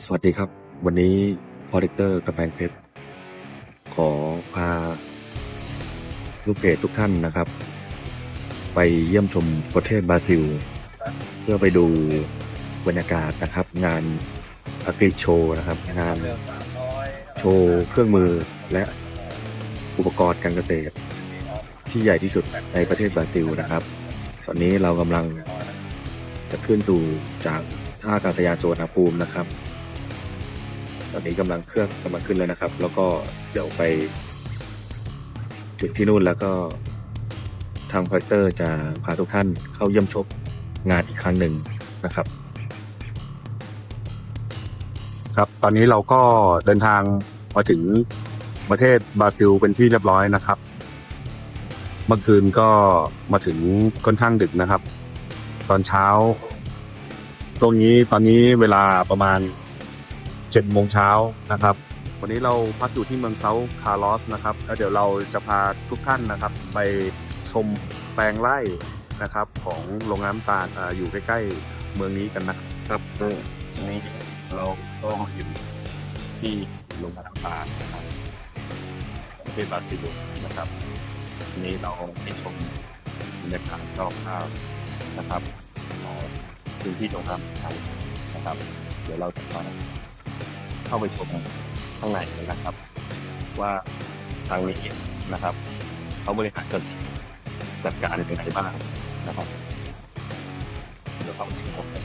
สวัสดีครับ วันนี้พอเด็กเตอร์กระแพงเพชรขอพาลูกเพจทุกท่านนะครับ ไปเยี่ยมชมประเทศบราซิล เพื่อไปดูบรรยากาศนะครับ งานอ r ริโชนะครับ งานโชว์เครื่องมือและอุปกรณ์การเกษตร ที่ใหญ่ที่สุดในประเทศบราซิลนะครับ ตอนนี้เรากำลังจะขึ้นสู่จากท่าอากาศยานสุวรรณภูมินะครับ ตอนนี้กำลังเครื่องกำลังขึ้นแล้วนะครับ แล้วก็เดี๋ยวไปจุดที่นู่นแล้วก็ทางพอยเตอร์จะพาทุกท่านเข้าเยี่ยมชมงานอีกครั้งหนึ่งนะครับ ครับตอนนี้เราก็เดินทางมาถึงประเทศบราซิลเป็นที่เรียบร้อยนะครับ เมื่อคืนก็มาถึงค่อนข้างดึกนะครับ ตอนเช้า ตรงนี้ตอนนี้เวลาประมาณ เจ็ดโมงเช้านะครับ วันนี้เราพักอยู่ที่เมืองเซาคาร์ลอสนะครับ แล้วเดี๋ยวเราจะพาทุกท่านนะครับ ไปชมแปลงไร่นะครับ ของโรงงานน้ำตาลอาอยู่ใกล้ๆเมืองนี้กันนะครับทีนี้เราก็อยู่ที่โรงงานน้ำตาลนะครับประเทศบราซิลนะครับทีนี้เราไปชมบรรยากาศรอบข้าวนะครับของพื้นที่โรงนน้ำตาลนะครับ เดี๋ยวเราจะมา เข้าไปชมข้างในนะครับ ว่าทางนี้นะครับเขาบริหารจัดจัดการยังไงบ้างนะครับเดี๋ยวเข้าไปชมกัน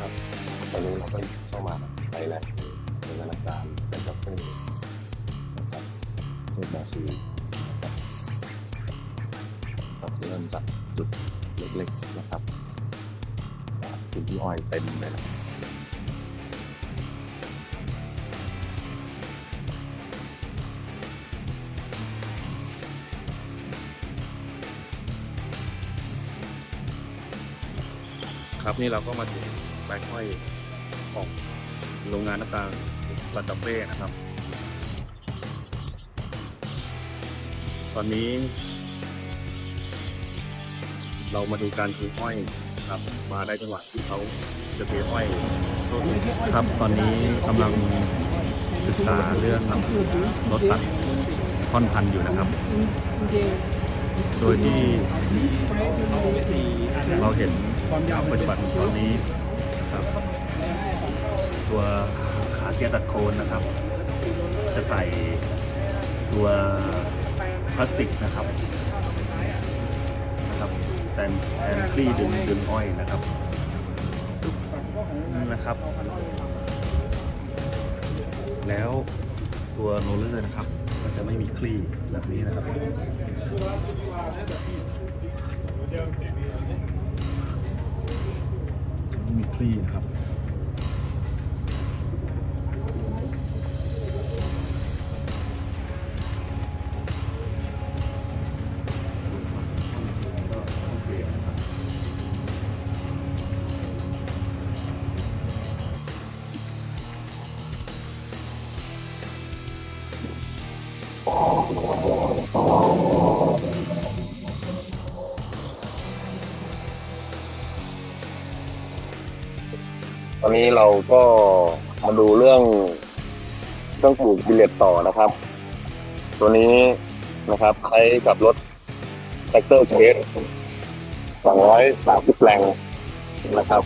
ครับตอนนี้เราก็เข้ามาในแหล่งเป็นนาฬิการเซ็นทรัลเฟสนะครับเทศบราซิลนะครับเริ่มจากจุดเล็กๆนะครับพื้นที่อ้อยเต็มเลยนะ ครับ นี่เราก็มาถึงแบงค์ห้อยของโรงงานน้ำตาลลาตาเป้นะครับ ตอนนี้ เรามาดูการถือห้อยครับ มาได้จังหวะที่เขาจะถือห้อยครับ ตอนนี้กำลังศึกษาเรื่องรถตัดท่อนพันอยู่นะครับ โดยที่ เราเห็นความปฏิบัติตอนนี้ครับ ตัวขาเกียร์ตัดโคนนะครับ จะใส่ตัวพลาสติกนะครับนะครับแทนแทนคลี่ดึงดึงอ้อยนะครับนี่นะครับ แล้วตัวโรลเลอร์นะครับก็จะไม่มีคลี่แบบนี้นะครับไม่มีคลี่นะครับ ตอนนี้เราก็มาดูเรื่องเครื่องปลูกบิลเลตต่อนะครับ ตัวนี้นะครับใช้กับรถแท็กเตอร์เคส230แรงนะครับ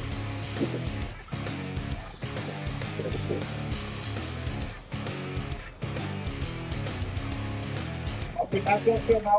Aplicación que no